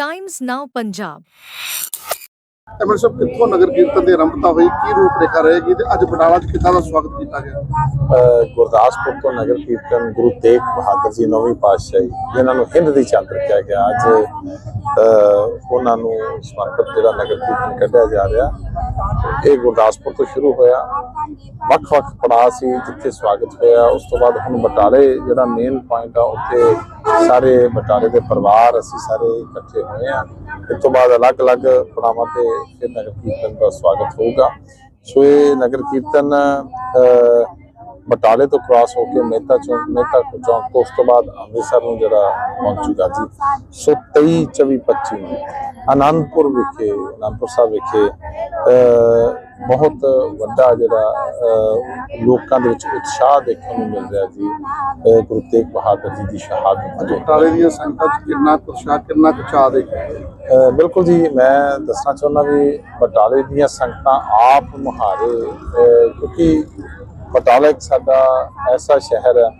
Times Now Punjab ML sahib ਕਿੱਥੋਂ ਨਗਰ ਕੀਰਤਨ ਦੀ ਆਰੰਭਤਾ ਹੋਈ? ਕੀ ਰੂਪ ਰੇਖਾ ਰਹੇਗੀ ਤੇ ਅੱਜ ਬਟਾਲਾ 'ਚ ਕਿੱਦਾਂ ਦਾ ਸਵਾਗਤ ਕੀਤਾ ਗਿਆ? ਗੁਰਦਾਸਪੁਰ ਤੋਂ ਨਗਰ ਕੀਰਤਨ ਗੁਰੂ ਤੇਗ ਬਹਾਦਰ ਜੀ ਨੌਵੀਂ ਪਾਤਸ਼ਾਹੀ ਜਿਨ੍ਹਾਂ ਨੂੰ ਹਿੰਦ ਦੀ ਚੰਦ ਰੱਖਿਆ ਗਿਆ। ਅੱਜ ਉਹਨਾਂ ਨੂੰ ਸਮਰਪਿਤ ਜਿਹੜਾ ਨਗਰ ਕੀਰਤਨ ਕੱਢਿਆ ਜਾ ਰਿਹਾ ਇਹ ਗੁਰਦਾਸਪੁਰ ਤੋਂ ਸ਼ੁਰੂ ਹੋਇਆ। ਵੱਖ-ਵੱਖ ਪੜਾਅ ਸੀ ਜਿੱਥੇ ਸਵਾਗਤ ਹੋਇਆ। ਉਸ ਤੋਂ ਬਾਅਦ ਹੁਣ ਬਟਾਲੇ ਜਿਹੜਾ ਮੇਨ ਪੁਆਇੰਟ ਆ ਉੱਥੇ ਸਾਰੇ ਬਟਾਲੇ ਦੇ ਪਰਿਵਾਰ ਅਸੀਂ ਸਾਰੇ ਇਕੱਠੇ ਹੋਏ ਆ ਇਸ ਤੋਂ ਬਾਅਦ ਅਲੱਗ-ਅਲੱਗ ਪੜਾਵਾਂ ਤੇ ਫਿਰ ਨਗਰ ਕੀਰਤਨ ਦਾ ਸਵਾਗਤ ਹੋਊਗਾ। ਸੋ ਇਹ ਨਗਰ ਕੀਰਤਨ ਅ, ਬਟਾਲੇ ਤੋਂ ਕ੍ਰਾਸ ਹੋ ਕੇ ਮਹਿਤਾ ਚੌਂਕ ਮਹਿਤਾ ਚੌਂਕ ਤੋਂ ਉਸ ਤੋਂ ਬਾਅਦ ਅੰਮ੍ਰਿਤਸਰ ਨੂੰ ਜਿਹੜਾ ਪਹੁੰਚੂਗਾ ਜੀ ਸੋ। 23 24 25 ਨੂੰ ਆਨੰਦਪੁਰ ਵਿਖੇ ਆਨੰਦਪੁਰ ਸਾਹਿਬ ਵਿਖੇ ਬਹੁਤ ਵੱਡਾ ਜਿਹੜਾ ਲੋਕਾਂ ਦੇ ਵਿੱਚ ਉਤਸ਼ਾਹ ਦੇਖਣ ਨੂੰ ਮਿਲ ਰਿਹਾ ਜੀ ਗੁਰੂ ਤੇਗ ਬਹਾਦਰ ਜੀ ਦੀ ਸ਼ਹਾਦਤ ਬਟਾਲੇ ਦੀਆਂ ਸੰਗਤਾਂ 'ਚ ਕਿੰਨਾ ਉਤਸ਼ਾਹ ਕਿੰਨਾ ਕੁ ਚਾਅ ਦੇ ਬਿਲਕੁਲ ਜੀ ਮੈਂ ਦੱਸਣਾ ਚਾਹੁੰਦਾ ਵੀ ਬਟਾਲੇ ਦੀਆਂ ਸੰਗਤਾਂ ਆਪ ਮੁਹਾਰੇ ਕਿਉਂਕਿ ਬਟਾਲਾ ਇੱਕ ਸਾਡਾ ਐਸਾ ਸ਼ਹਿਰ ਹੈ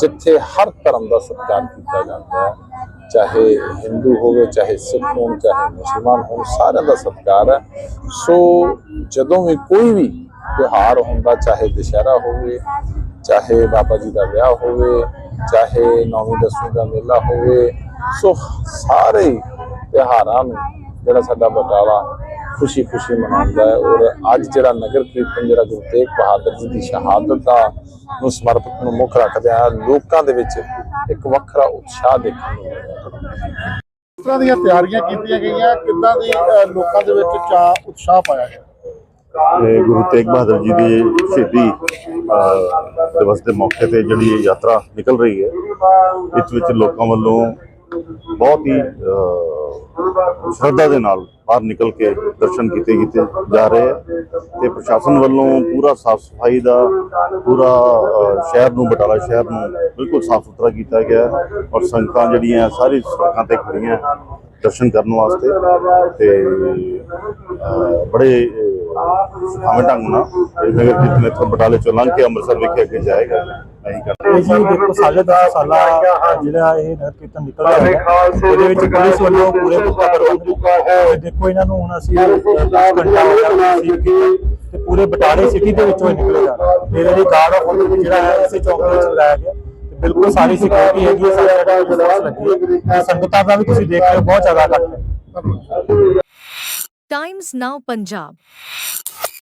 ਜਿੱਥੇ ਹਰ ਧਰਮ ਦਾ ਸਤਿਕਾਰ ਕੀਤਾ ਜਾਂਦਾ ਹੈ। ਚਾਹੇ ਹਿੰਦੂ ਹੋਵੇ, ਚਾਹੇ ਸਿੱਖ ਹੋਣ, ਚਾਹੇ ਮੁਸਲਮਾਨ ਹੋਣ, ਸਾਰਿਆਂ ਦਾ ਸਤਿਕਾਰ ਹੈ। ਸੋ ਜਦੋਂ ਵੀ ਕੋਈ ਵੀ ਤਿਉਹਾਰ ਹੁੰਦਾ, ਚਾਹੇ ਦੁਸ਼ਹਿਰਾ ਹੋਵੇ, ਚਾਹੇ ਬਾਬਾ ਜੀ ਦਾ ਵਿਆਹ ਹੋਵੇ, ਚਾਹੇ ਨੌਵੀਂ, ਦਸਵੀਂ ਦਾ ਮੇਲਾ ਹੋਵੇ, ਸੋ ਸਾਰੇ ਹੀ ਤਿਉਹਾਰਾਂ ਨੂੰ ਜਿਹੜਾ ਸਾਡਾ ਬਟਾਲਾ ਖੁਸ਼ੀ ਖੁਸ਼ੀ ਮਨਾਉਂਦਾ ਹੈ ਔਰ ਅੱਜ ਜਿਹੜਾ ਨਗਰ ਕੀਰਤਨ ਜਿਹੜਾ ਗੁਰੂ ਤੇਗ ਬਹਾਦਰ ਜੀ ਦੀ ਸ਼ਹਾਦਤ ਦਾ ਨੂੰ ਸਮਰਪਿਤ ਨੂੰ ਮੁੱਖ ਰੱਖਦੇ ਆ ਲੋਕਾਂ ਦੇ ਵਿੱਚ ਇੱਕ ਵੱਖਰਾ ਉਤਸ਼ਾਹ ਦੇਖਣ ਨੂੰ ਮਿਲ ਰਿਹਾ ਹੈ ਇਸ ਤਰ੍ਹਾਂ ਦੀਆਂ ਤਿਆਰੀਆਂ ਕੀਤੀਆਂ ਗਈਆਂ? ਕਿੱਦਾਂ ਦੀ ਲੋਕਾਂ ਦੇ ਵਿੱਚ ਚਾਅ ਉਤਸ਼ਾਹ ਪਾਇਆ ਗਿਆ? ਤੇ ਗੁਰੂ ਤੇਗ ਬਹਾਦਰ ਜੀ ਦੀ ਸ਼ਹੀਦੀ ਦਿਵਸ ਦੇ ਮੌਕੇ ਤੇ ਜਿਹੜੀ ਇਹ ਯਾਤਰਾ ਨਿਕਲ ਰਹੀ ਹੈ ਇਸ ਵਿੱਚ ਲੋਕਾਂ ਵੱਲੋਂ ਬਹੁਤ ਹੀ ਸ਼ਰਧਾ ਦੇ ਨਾਲ ਬਾਹਰ ਨਿਕਲ ਕੇ ਦਰਸ਼ਨ ਕੀਤੇ ਕੀਤੇ ਜਾ ਰਹੇ ਆ ਤੇ ਪ੍ਰਸ਼ਾਸਨ ਵੱਲੋਂ ਪੂਰਾ ਸਾਫ਼ ਸਫ਼ਾਈ ਦਾ ਪੂਰਾ ਸ਼ਹਿਰ ਨੂੰ ਬਟਾਲਾ ਸ਼ਹਿਰ ਨੂੰ ਬਿਲਕੁਲ ਸਾਫ਼ ਸੁਥਰਾ ਕੀਤਾ ਗਿਆ ਔਰ ਸੰਗਤਾਂ ਜਿਹੜੀਆਂ ਸਾਰੀ ਸੜਕਾਂ ਤੇ ਖੜੀਆਂ ਦਰਸ਼ਨ ਕਰਨ ਵਾਸਤੇ ਤੇ ਬੜੇ ਅਹ, ਸੁਖਾਵੇਂ ਢੰਗ ਨਾਲ ਇਹ ਨਗਰ ਕੀਰਤਨ ਇੱਥੋਂ ਬਟਾਲੇ ਚੋਂ ਲੰਘ ਕੇ ਅੰਮ੍ਰਿਤਸਰ ਵਿਖੇ ਅੱਗੇ ਜਾਏਗਾ। ਅਸੀਂ ਕਰਦੇ ਇਹ ਜੀ ਦੇਖੋ ਸਾਢੇ ਦਸ ਸਾਲਾ ਜਿਹੜਾ ਇਹ ਨਗਰ ਕੀਰਤਨ ਨਿਕਲ ਰਿਹਾ ਹੈ ਇਹਦੇ ਵਿੱਚ ਪੁਲਿਸ ਵੱਲੋਂ ਪੂਰੇ ਪੁਖਤਾ ਪ੍ਰਬੰਧ ਤੇ ਦੇਖੋ ਇਹਨਾਂ ਨੂੰ ਹੁਣ ਅਸੀਂ ਘੰਟਾ ਹੋ ਗਿਆ ਸੀ ਕਿ ਤੇ ਪੂਰੇ ਬਟਾਲੇ ਸਿਟੀ ਦੇ ਵਿੱਚੋਂ ਇਹ ਨਿਕਲੇਗਾ ਇਹਦੇ ਲਈ ਗਾਰਡ ਆਫ ਆਨਰ ਵੀ ਜਿਹੜਾ ਹੈ ਇਸੇ ਚੌਕ ਦੇ ਵਿੱਚ ਲਾਇਆ ਗਿਆ। ਤੇ ਬਿਲਕੁਲ ਸਾਰੀ ਸਿਕਿਉਰਿਟੀ ਹੈਗੀ ਹੈ ਸਾਰੀ ਸਾਡੀ ਪੁਲਿਸ ਲੱਗੀ ਹੈ। ਤੇ ਸੰਗਤਾਂ ਦਾ ਵੀ ਤੁਸੀਂ ਦੇਖ ਰਹੇ ਹੋ ਬਹੁਤ ਜ਼ਿਆਦਾ ਇਕੱਠ ਹੈ। Times Now Punjab